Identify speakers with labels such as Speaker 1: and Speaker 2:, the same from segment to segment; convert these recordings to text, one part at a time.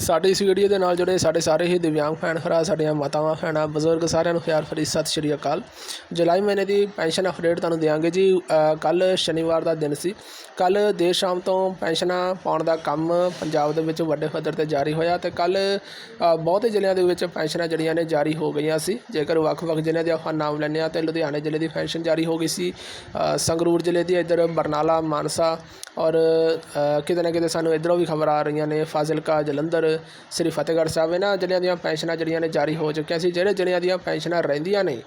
Speaker 1: ਸਾਡੀ ਇਸ ਵੀਡੀਓ ਦੇ ਨਾਲ ਜੁੜੇ ਸਾਡੇ ਸਾਰੇ ਹੀ ਦਿਵਿਆਂਗ ਭੈਣ ਭਰਾ, ਸਾਡੀਆਂ ਮਾਤਾਵਾਂ, ਭੈਣਾਂ, ਬਜ਼ੁਰਗ ਸਾਰਿਆਂ ਨੂੰ ਪਿਆਰ ਭਰੀ ਸਤਿ ਸ਼੍ਰੀ ਅਕਾਲ। ਜੁਲਾਈ ਮਹੀਨੇ ਦੀ ਪੈਨਸ਼ਨ ਅਪਡੇਟ ਤੁਹਾਨੂੰ ਦਿਆਂਗੇ ਜੀ। ਕੱਲ ਸ਼ਨੀਵਾਰ ਦਾ ਦਿਨ ਸੀ। ਕੱਲ ਦੇਰ ਸ਼ਾਮ ਤੋਂ ਪੈਨਸ਼ਨਾਂ ਪਾਉਣ ਦਾ ਕੰਮ ਪੰਜਾਬ ਦੇ ਵਿੱਚ ਵੱਡੇ ਪੱਧਰ ਤੇ ਜਾਰੀ ਹੋਇਆ ਤੇ ਕੱਲ ਬਹੁਤੇ ਜ਼ਿਲ੍ਹਿਆਂ ਦੇ ਵਿੱਚ ਪੈਨਸ਼ਨਾਂ ਜਿਹੜੀਆਂ ਨੇ ਜਾਰੀ ਹੋ ਗਈਆਂ ਸੀ। ਜੇਕਰ ਵੱਖ-ਵੱਖ ਜ਼ਿਲ੍ਹਿਆਂ ਦੇ ਆਪਾਂ ਨਾਮ ਲੈਂਦੇ ਹਾਂ ਤੇ ਲੁਧਿਆਣੇ ਜ਼ਿਲ੍ਹੇ ਦੀ ਪੈਨਸ਼ਨ ਜਾਰੀ ਹੋ ਗਈ ਸੀ। ਸੰਗਰੂਰ ਜ਼ਿਲ੍ਹੇ ਦੀ ਇੱਧਰ ਬਰਨਾਲਾ, ਮਾਨਸਾ ਔਰ ਕਿਤੇ ਨਾ ਕਿਤੇ ਸਾਨੂੰ ਇੱਧਰੋਂ ਵੀ ਖਬਰ ਆ ਰਹੀਆਂ ਨੇ। ਫਾਜ਼ਿਲਕਾ, ਜਲੰਧਰ ਸ੍ਰੀ ਫਤਿਹਗੜ੍ਹ ਸਾਹਿਬ ਇਹਨਾਂ ਜ਼ਿਲ੍ਹਿਆਂ ਦੀਆਂ ਪੈਨਸ਼ਨਾਂ ਜਿਹੜੀਆਂ ਨੇ ਜਾਰੀ ਹੋ ਚੁੱਕੀਆਂ ਸੀ, ਜਿਹੜੇ ਜ਼ਿਲ੍ਹਿਆਂ ਦੀਆਂ ਪੈਨਸ਼ਨਾਂ ਰਹਿੰਦੀਆਂ ਨੇ,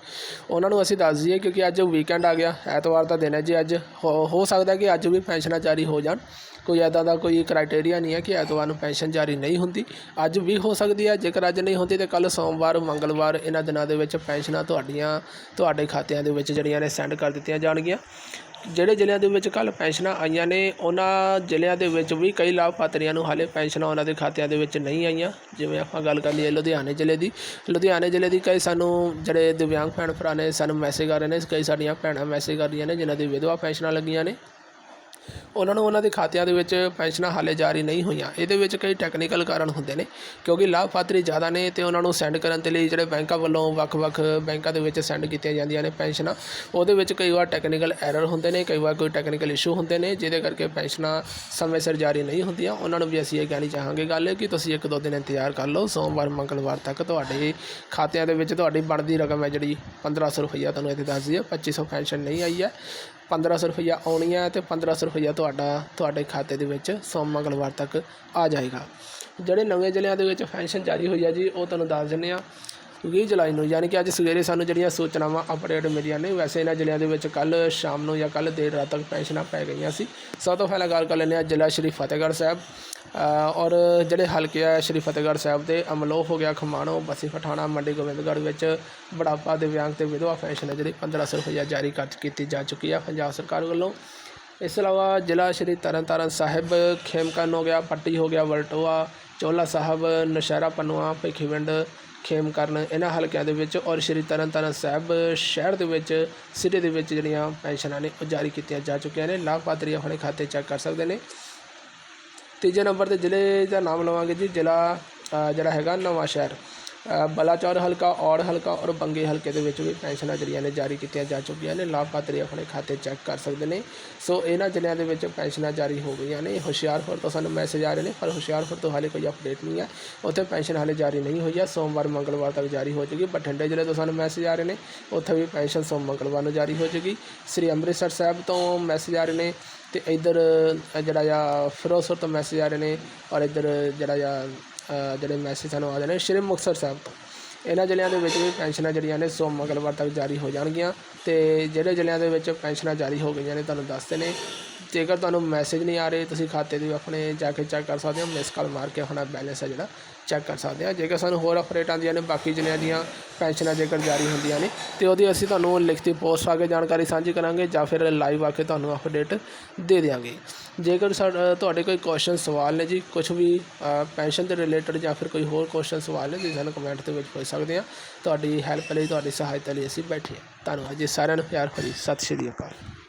Speaker 1: ਉਹਨਾਂ ਨੂੰ ਅਸੀਂ ਦੱਸ ਦਈਏ ਕਿਉਂਕਿ ਅੱਜ ਵੀਕਐਂਡ ਆ ਗਿਆ, ਐਤਵਾਰ ਦਾ ਦਿਨ ਹੈ ਜੀ, ਅੱਜ ਹੋ ਹੋ ਸਕਦਾ ਕਿ ਅੱਜ ਵੀ ਪੈਨਸ਼ਨਾਂ ਜਾਰੀ ਹੋ ਜਾਣ, ਕੋਈ ਐਦਾਂ ਦਾ ਕੋਈ ਕ੍ਰਾਈਟੇਰੀਆ ਨਹੀਂ ਹੈ ਕਿ ਐਤਵਾਰ ਨੂੰ ਪੈਨਸ਼ਨ ਜਾਰੀ ਨਹੀਂ ਹੁੰਦੀ, ਅੱਜ ਵੀ ਹੋ ਸਕਦੀ ਹੈ, ਜੇਕਰ ਅੱਜ ਨਹੀਂ ਹੁੰਦੀ ਤੇ ਕੱਲ ਸੋਮਵਾਰ, ਮੰਗਲਵਾਰ ਇਹਨਾਂ ਦਿਨਾਂ ਦੇ ਵਿੱਚ ਪੈਨਸ਼ਨਾਂ ਤੁਹਾਡੀਆਂ, ਤੁਹਾਡੇ ਖਾਤਿਆਂ ਦੇ ਵਿੱਚ ਜਿਹੜੀਆਂ ਨੇ ਸੈਂਡ ਕਰ ਦਿੱਤੀਆਂ ਜਾਣਗੀਆਂ। ਜਿਹੜੇ ਜ਼ਿਲ੍ਹਿਆਂ ਦੇ ਵਿੱਚ ਕੱਲ੍ਹ ਪੈਨਸ਼ਨਾਂ ਆਈਆਂ ਨੇ, ਉਹਨਾਂ ਜ਼ਿਲ੍ਹਿਆਂ ਦੇ ਵਿੱਚ ਵੀ ਕਈ ਲਾਭਪਾਤਰੀਆਂ ਨੂੰ ਹਾਲੇ ਪੈਨਸ਼ਨਾਂ ਉਹਨਾਂ ਦੇ ਖਾਤਿਆਂ ਦੇ ਵਿੱਚ ਨਹੀਂ ਆਈਆਂ। ਜਿਵੇਂ ਆਪਾਂ ਗੱਲ ਕਰ ਲਈਏ ਲੁਧਿਆਣੇ ਜ਼ਿਲ੍ਹੇ ਦੀ, ਲੁਧਿਆਣੇ ਜ਼ਿਲ੍ਹੇ ਦੀ ਕਈ ਸਾਨੂੰ ਜਿਹੜੇ ਦਿਵਿਆਂਗ ਭੈਣ ਭਰਾ ਨੇ, ਸਾਨੂੰ ਮੈਸੇਜ ਕਰ ਰਹੇ ਨੇ, ਕਈ ਸਾਡੀਆਂ ਭੈਣਾਂ ਮੈਸੇਜ ਕਰ ਰਹੀਆਂ ਨੇ, ਜਿਨ੍ਹਾਂ ਦੀ ਵਿਧਵਾ ਪੈਨਸ਼ਨਾਂ ਲੱਗੀਆਂ ਨੇ। ਉਹਨਾਂ ਨੂੰ ਉਹਨਾਂ ਦੇ ਖਾਤਿਆਂ ਦੇ ਵਿੱਚ ਪੈਨਸ਼ਨਾਂ ਹਾਲੇ ਜਾਰੀ ਨਹੀਂ ਹੋਈਆਂ। ਇਹਦੇ ਵਿੱਚ ਕਈ ਟੈਕਨੀਕਲ ਕਾਰਨ ਹੁੰਦੇ ਨੇ, ਕਿਉਂਕਿ ਲਾਭਪਾਤਰੀ ਜ਼ਿਆਦਾ ਨੇ ਤੇ ਉਹਨਾਂ ਨੂੰ ਸੈਂਡ ਕਰਨ ਦੇ ਲਈ ਜਿਹੜੇ ਬੈਂਕਾਂ ਵੱਲੋਂ ਵੱਖ-ਵੱਖ ਬੈਂਕਾਂ ਦੇ ਵਿੱਚ ਸੈਂਡ ਕੀਤੀਆਂ ਜਾਂਦੀਆਂ ਨੇ ਪੈਨਸ਼ਨਾਂ। ਉਹਦੇ ਵਿੱਚ ਕਈ ਵਾਰ ਟੈਕਨੀਕਲ ਐਰਰ ਹੁੰਦੇ ਨੇ, ਕਈ ਵਾਰ ਕੋਈ ਟੈਕਨੀਕਲ ਇਸ਼ੂ ਹੁੰਦੇ ਨੇ, ਜਿਹਦੇ ਕਰਕੇ ਪੈਨਸ਼ਨਾਂ ਸਮੇਂ ਸਿਰ ਜਾਰੀ ਨਹੀਂ ਹੁੰਦੀਆਂ। ਉਹਨਾਂ ਨੂੰ ਵੀ ਅਸੀਂ ਇਹ ਕਹਿਣੀ ਚਾਹਾਂਗੇ ਗੱਲ ਕਿ ਤੁਸੀਂ ਇੱਕ ਦੋ ਦਿਨ ਇੰਤਜ਼ਾਰ ਕਰ ਲਓ। ਸੋਮਵਾਰ, ਮੰਗਲਵਾਰ ਤੱਕ ਤੁਹਾਡੇ ਖਾਤਿਆਂ ਦੇ ਵਿੱਚ ਤੁਹਾਡੀ ਬਣਦੀ ਰਕਮ ਹੈ ਜਿਹੜੀ 1500 ਰੁਪਈਆ, ਤੁਹਾਨੂੰ ਇੱਥੇ ਦੱਸ ਦਈਏ। 2500 ਪੈਨਸ਼ਨ ਨਹੀਂ ਆਈ ਹੈ। 1500 ਰੁਪਈਆ ਆਉਣੀ ਹੈ ਤੇ 1500 ਰੁਪਈਆ ਤੁਹਾਡਾ, ਤੁਹਾਡੇ ਖਾਤੇ ਦੇ ਵਿੱਚ ਸੋਮ ਮੰਗਲਵਾਰ ਤੱਕ ਆ ਜਾਏਗਾ। ਜਿਹੜੇ ਨਵੇਂ ਜ਼ਿਲ੍ਹਿਆਂ ਦੇ ਵਿੱਚ ਪੈਨਸ਼ਨ ਜਾਰੀ ਹੋਈ ਹੈ ਜੀ, ਉਹ ਤੁਹਾਨੂੰ ਦੱਸ ਦਿੰਦੇ ਹਾਂ। ਵੀਹ ਜੁਲਾਈ ਨੂੰ, ਯਾਨੀ ਕਿ ਅੱਜ ਸਵੇਰੇ ਸਾਨੂੰ ਜਿਹੜੀਆਂ ਸੂਚਨਾਵਾਂ ਅਪਡੇਟ ਮਿਲੀਆਂ ਨੇ, ਵੈਸੇ ਇਹਨਾਂ ਜ਼ਿਲ੍ਹਿਆਂ ਦੇ ਵਿੱਚ ਕੱਲ ਸ਼ਾਮ ਨੂੰ ਜਾਂ ਕੱਲ ਦੇਰ ਰਾਤ ਤੱਕ ਪੈਨਸ਼ਨਾਂ ਪੈ ਗਈਆਂ ਸੀ। ਸਭ ਤੋਂ ਪਹਿਲਾਂ ਗੱਲ ਕਰ ਲੈਂਦੇ ਹਾਂ ਜ਼ਿਲ੍ਹਾ ਸ਼੍ਰੀ ਫਤਿਹਗੜ੍ਹ ਸਾਹਿਬ। ਔਰ ਜਿਹੜੇ ਹਲਕੇ ਆ ਸ਼੍ਰੀ ਫਤਿਹਗੜ੍ਹ ਸਾਹਿਬ ਦੇ, ਅਮਲੋਹ ਹੋ ਗਿਆ, ਖਮਾਣੋ, ਬਸੀ ਪਠਾਣਾ, ਮੰਡੀ ਗੋਬਿੰਦਗੜ੍ਹ ਵਿੱਚ ਬੁਢਾਪਾ ਦਿਵਿਆਂਗ ਤੇ ਵਿਧਵਾ ਪੈਨਸ਼ਨ ਹੈ ਜਿਹੜੀ 1500 ਰੁਪਈਆ ਜਾਰੀ ਕਰ ਕੀਤੀ ਜਾ ਚੁੱਕੀ ਆ ਪੰਜਾਬ ਸਰਕਾਰ ਵੱਲੋਂ। ਇਸ ਤੋਂ ਇਲਾਵਾ ਜ਼ਿਲ੍ਹਾ ਸ਼੍ਰੀ ਤਰਨਤਾਰਨ ਸਾਹਿਬ ਖੇਮਕਰਨ ਹੋ ਗਿਆ, ਪੱਟੀ ਹੋ ਗਿਆ, ਵਲਟੋਆ ਚੋਲਾ ਸਾਹਿਬ, ਨਸ਼ਹਿਰਾ, ਪਨੂਆ, ਭਿੱਖੀਵਿੰਡ ਖੇਮਕਰਨ ਇਹਨਾਂ ਹਲਕਿਆਂ ਦੇ ਵਿੱਚ ਔਰ ਸ਼੍ਰੀ ਤਰਨਤਾਰਨ ਸਾਹਿਬ ਸ਼ਹਿਰ ਦੇ ਵਿੱਚ ਸਿਟੀ ਦੇ ਵਿੱਚ ਜਿਹੜੀਆਂ ਪੈਨਸ਼ਨਾਂ ਨੇ ਉਹ ਜਾਰੀ ਕੀਤੀਆਂ ਜਾ ਚੁੱਕੀਆਂ ਨੇ। ਲਾਭਪਾਤਰੀ ਆਪਣੇ ਖਾਤੇ ਚੈੱਕ ਕਰ ਸਕਦੇ ਨੇ। ਤੀਜੇ ਨੰਬਰ ਤੇ ਜ਼ਿਲ੍ਹੇ ਦਾ ਨਾਮ ਲਵਾਂਗੇ ਜੀ, ਜ਼ਿਲ੍ਹਾ ਜਿਹੜਾ ਹੈਗਾ ਨਵਾਂ ਸ਼ਹਿਰ ਬਲਾਚੌਰ ਹਲਕਾ, ਔੜ ਹਲਕਾ ਔਰ ਬੰਗੇ ਹਲਕੇ ਦੇ ਵਿੱਚ ਵੀ ਪੈਨਸ਼ਨਾਂ ਜਿਹੜੀਆਂ ਨੇ ਜਾਰੀ ਕੀਤੀਆਂ ਜਾ ਚੁੱਕੀਆਂ ਨੇ। ਲਾਭਪਾਤਰੀ ਆਪਣੇ ਖਾਤੇ ਚੈੱਕ ਕਰ ਸਕਦੇ ਨੇ। ਸੋ ਇਹਨਾਂ ਜ਼ਿਲ੍ਹਿਆਂ ਦੇ ਵਿੱਚ ਪੈਨਸ਼ਨਾਂ ਜਾਰੀ ਹੋ ਗਈਆਂ ਨੇ। ਹੁਸ਼ਿਆਰਪੁਰ ਤੋਂ ਸਾਨੂੰ ਮੈਸੇਜ ਆ ਰਹੇ ਨੇ, ਪਰ ਹੁਸ਼ਿਆਰਪੁਰ ਤੋਂ ਹਾਲੇ ਕੋਈ ਅਪਡੇਟ ਨਹੀਂ ਹੈ ਉੱਥੇ ਪੈਨਸ਼ਨ ਹਾਲੇ ਜਾਰੀ ਨਹੀਂ ਹੋਈ ਹੈ ਸੋਮਵਾਰ, ਮੰਗਲਵਾਰ ਤੱਕ ਜਾਰੀ ਹੋ ਜਾਏਗੀ। ਬਠਿੰਡੇ ਜ਼ਿਲ੍ਹੇ ਤੋਂ ਸਾਨੂੰ ਮੈਸੇਜ ਆ ਰਹੇ ਨੇ, ਉੱਥੇ ਵੀ ਪੈਨਸ਼ਨ ਸੋਮ, ਮੰਗਲਵਾਰ ਨੂੰ ਜਾਰੀ ਹੋ ਜਾਏਗੀ। ਸ੍ਰੀ ਅੰਮ੍ਰਿਤਸਰ ਸਾਹਿਬ ਤੋਂ ਮੈਸੇਜ ਆ ਰਹੇ ਨੇ ਤੇ ਇੱਧਰ ਜਿਹੜਾ ਆ ਫਿਰੋਜ਼ਪੁਰ ਤੋਂ ਮੈਸੇਜ ਆ ਰਹੇ ਨੇ ਔਰ ਇੱਧਰ ਜਿਹੜਾ ਆ ਜਿਹੜੇ ਮੈਸੇਜ ਸਾਨੂੰ ਆ ਰਹੇ ਨੇ ਸ਼੍ਰੀ ਮੁਕਤਸਰ ਸਾਹਿਬ ਤੋਂ। ਇਹਨਾਂ ਜ਼ਿਲ੍ਹਿਆਂ ਦੇ ਵਿੱਚ ਵੀ ਪੈਨਸ਼ਨਾਂ ਜਿਹੜੀਆਂ ਨੇ ਸੋ ਮੰਗਲਵਾਰ ਤੱਕ ਜਾਰੀ ਹੋ ਜਾਣਗੀਆਂ ਤੇ ਜਿਹੜੇ ਜ਼ਿਲ੍ਹਿਆਂ ਦੇ ਵਿੱਚ ਪੈਨਸ਼ਨਾਂ ਜਾਰੀ ਹੋ ਗਈਆਂ ਨੇ, ਤੁਹਾਨੂੰ ਦੱਸਦੇ ਨੇ। ਜੇਕਰ ਤੁਹਾਨੂੰ ਮੈਸੇਜ ਨਹੀਂ ਆ ਰਹੇ, ਤੁਸੀਂ ਖਾਤੇ ਦੇ ਆਪਣੇ ਜਾ ਕੇ ਚੈੱਕ ਕਰ ਸਕਦੇ ਹੋ ਮਿਸ ਕਾਲ ਮਾਰ ਕੇ ਆਪਣਾ ਬੈਲੈਂਸ ਹੈ ਜਿਹੜਾ ਚੈੱਕ ਕਰ ਸਕਦੇ ਆ ਜੇਕਰ ਸਾਨੂੰ ਹੋਰ ਅਪਡੇਟ ਆਉਂਦੀਆਂ ਨੇ, ਬਾਕੀ ਜ਼ਿਲ੍ਹਿਆਂ ਦੀਆਂ ਪੈਨਸ਼ਨਾਂ ਜੇਕਰ ਜਾਰੀ ਹੁੰਦੀਆਂ ਨੇ, ਤੇ ਉਹਦੀ ਅਸੀਂ ਤੁਹਾਨੂੰ ਲਿਖਤੀ ਪੋਸਟ ਆ ਕੇ ਜਾਣਕਾਰੀ ਸਾਂਝੀ ਕਰਾਂਗੇ ਜਾਂ ਫਿਰ ਲਾਈਵ ਆ ਕੇ ਤੁਹਾਨੂੰ ਅਪਡੇਟ ਦੇ ਦਿਆਂਗੇ। ਜੇਕਰ ਸਾਡਾ ਤੁਹਾਡੇ ਕੋਈ ਕੁਐਸਚਨ ਸਵਾਲ ਨੇ ਜੀ ਕੁਝ ਵੀ ਪੈਨਸ਼ਨ ਦੇ ਰਿਲੇਟਡ ਜਾਂ ਫਿਰ ਕੋਈ ਹੋਰ ਕੁਐਸਚਨ ਸਵਾਲ ਨੇ ਜੀ, ਸਾਨੂੰ ਕਮੈਂਟ ਦੇ ਵਿੱਚ ਪੁੱਛ ਸਕਦੇ ਆ ਤੁਹਾਡੀ ਹੈਲਪ ਲਈ, ਤੁਹਾਡੀ ਸਹਾਇਤਾ ਲਈ ਅਸੀਂ ਬੈਠੇ ਹਾਂ। ਧੰਨਵਾਦ ਜੀ ਸਾਰਿਆਂ ਨੂੰ, ਪਿਆਰ ਭਰੀ ਸਤਿ ਸ਼੍ਰੀ ਅਕਾਲ।